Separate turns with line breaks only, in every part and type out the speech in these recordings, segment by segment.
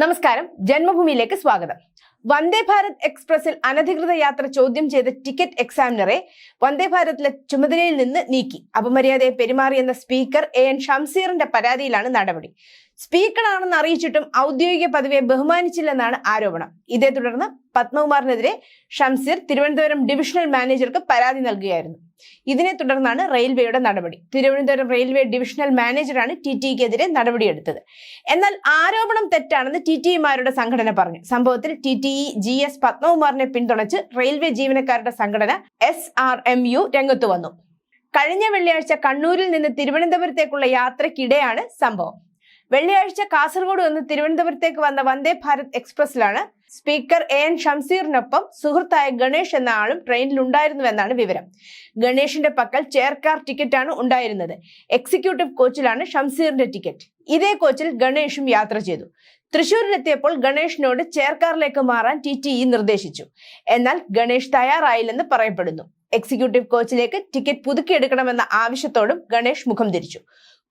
നമസ്കാരം. ജന്മഭൂമിയിലേക്ക് സ്വാഗതം. വന്ദേ ഭാരത് എക്സ്പ്രസിൽ അനധികൃത യാത്ര ചോദ്യം ചെയ്ത ടിക്കറ്റ് എക്സാമിനറെ വന്ദേ ഭാരതിലെ ചുമതലയിൽ നിന്ന് നീക്കി. അപമര്യാദയെ പെരുമാറിയെന്ന സ്പീക്കർ എ എൻ ഷംസീറിന്റെ പരാതിയിലാണ് നടപടി. സ്പീക്കറാണെന്ന് അറിയിച്ചിട്ടും ഔദ്യോഗിക പദവിയെ ബഹുമാനിച്ചില്ലെന്നാണ് ആരോപണം. ഇതേ തുടർന്ന് പത്മകുമാറിനെതിരെ ഷംസീർ തിരുവനന്തപുരം ഡിവിഷണൽ മാനേജർക്ക് പരാതി നൽകുകയായിരുന്നു. ഇതിനെ തുടർന്നാണ് റെയിൽവേയുടെ നടപടി. തിരുവനന്തപുരം റെയിൽവേ ഡിവിഷണൽ മാനേജറാണ് ടി ടിക്കെതിരെ നടപടിയെടുത്തത്. എന്നാൽ ആരോപണം തെറ്റാണെന്ന് ടി ടിമാരുടെ സംഘടന പറഞ്ഞു. സംഭവത്തിൽ T T E G S പത്മകുമാറിനെ പിന്തുണച്ച് റെയിൽവേ ജീവനക്കാരുടെ സംഘടന എസ് ആർ എം യു രംഗത്തു വന്നു. കഴിഞ്ഞ വെള്ളിയാഴ്ച കണ്ണൂരിൽ നിന്ന് തിരുവനന്തപുരത്തേക്കുള്ള യാത്രയ്ക്കിടെയാണ് സംഭവം. വെള്ളിയാഴ്ച കാസർഗോഡ് നിന്ന് തിരുവനന്തപുരത്തേക്ക് വന്ന വന്ദേ ഭാരത് എക്സ്പ്രസിലാണ് സ്പീക്കർ എ എൻ ഷംസീറിനൊപ്പം സുഹൃത്തായ ഗണേഷ് എന്ന ആളും ട്രെയിനിൽ ഉണ്ടായിരുന്നുവെന്നാണ് വിവരം. ഗണേഷിന്റെ പക്കൽ ചെയർകാർ ടിക്കറ്റാണ് ഉണ്ടായിരുന്നത്. എക്സിക്യൂട്ടീവ് കോച്ചിലാണ് ഷംസീറിന്റെ ടിക്കറ്റ്. ഇതേ കോച്ചിൽ ഗണേഷും യാത്ര ചെയ്തു. തൃശൂരിലെത്തിയപ്പോൾ ഗണേഷിനോട് ചെയർകാറിലേക്ക് മാറാൻ ടി ടി ഇ നിർദ്ദേശിച്ചു. എന്നാൽ ഗണേഷ് തയ്യാറായില്ലെന്ന് പറയപ്പെടുന്നു. എക്സിക്യൂട്ടീവ് കോച്ചിലേക്ക് ടിക്കറ്റ് പുതുക്കിയെടുക്കണമെന്ന ആവശ്യത്തോടും ഗണേഷ് മുഖം തിരിച്ചു.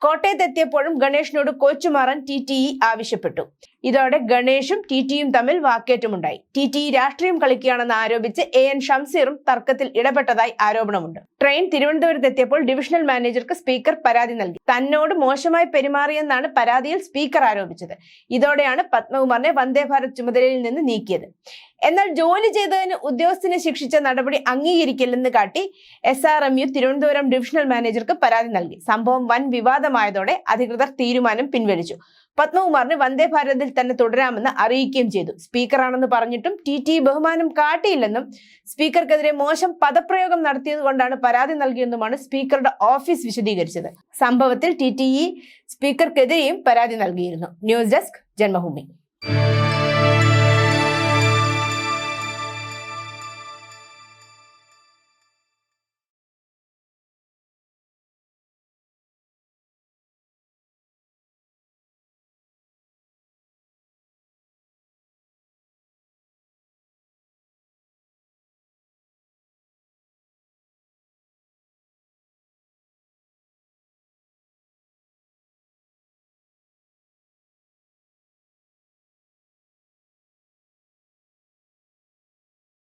കോട്ടയത്ത് എത്തിയപ്പോഴും ഗണേഷിനോട് കോച്ച് മാറാൻ ടി ടി ഇ ആവശ്യപ്പെട്ടു. ഇതോടെ ഗണേഷും ടി ടിയും തമ്മിൽ വാക്കേറ്റമുണ്ടായി. ടി ടി ഇ രാഷ്ട്രീയം കളിക്കുകയാണെന്ന് ആരോപിച്ച് എ എൻ ഷംസീറും തർക്കത്തിൽ ഇടപെട്ടതായി ആരോപണമുണ്ട്. ട്രെയിൻ തിരുവനന്തപുരത്ത് എത്തിയപ്പോൾ ഡിവിഷണൽ മാനേജർക്ക് സ്പീക്കർ പരാതി നൽകി. തന്നോട് മോശമായി പെരുമാറിയെന്നാണ് പരാതിയിൽ സ്പീക്കർ ആരോപിച്ചത്. ഇതോടെയാണ് പത്മകുമാറിനെ വന്ദേ ഭാരത് ചുമതലയിൽ നിന്ന് നീക്കിയത്. എന്നാൽ ജോലി ചെയ്തതിന് ഉദ്യോഗസ്ഥനെ ശിക്ഷിച്ച നടപടി അംഗീകരിക്കില്ലെന്ന് കാട്ടി S R M U Thiruvananthapuram divisional മാനേജർക്ക് പരാതി നൽകി. സംഭവം വൻ വിവാദമായതോടെ അധികൃതർ തീരുമാനം പിൻവലിച്ചു. പത്മകുമാറിന് വന്ദേ ഭാരതിൽ തന്നെ തുടരാമെന്ന് അറിയിക്കുകയും ചെയ്തു. സ്പീക്കറാണെന്ന് പറഞ്ഞിട്ടും ടി ടി ബഹുമാനം കാട്ടിയില്ലെന്നും സ്പീക്കർക്കെതിരെ മോശം പദപ്രയോഗം നടത്തിയതുകൊണ്ടാണ് പരാതി നൽകിയെന്നുമാണ് സ്പീക്കറുടെ ഓഫീസ് വിശദീകരിച്ചത്. സംഭവത്തിൽ ടി ടി ഇ സ്പീക്കർക്കെതിരെയും പരാതി നൽകിയിരുന്നു. News desk Janmabhoomi.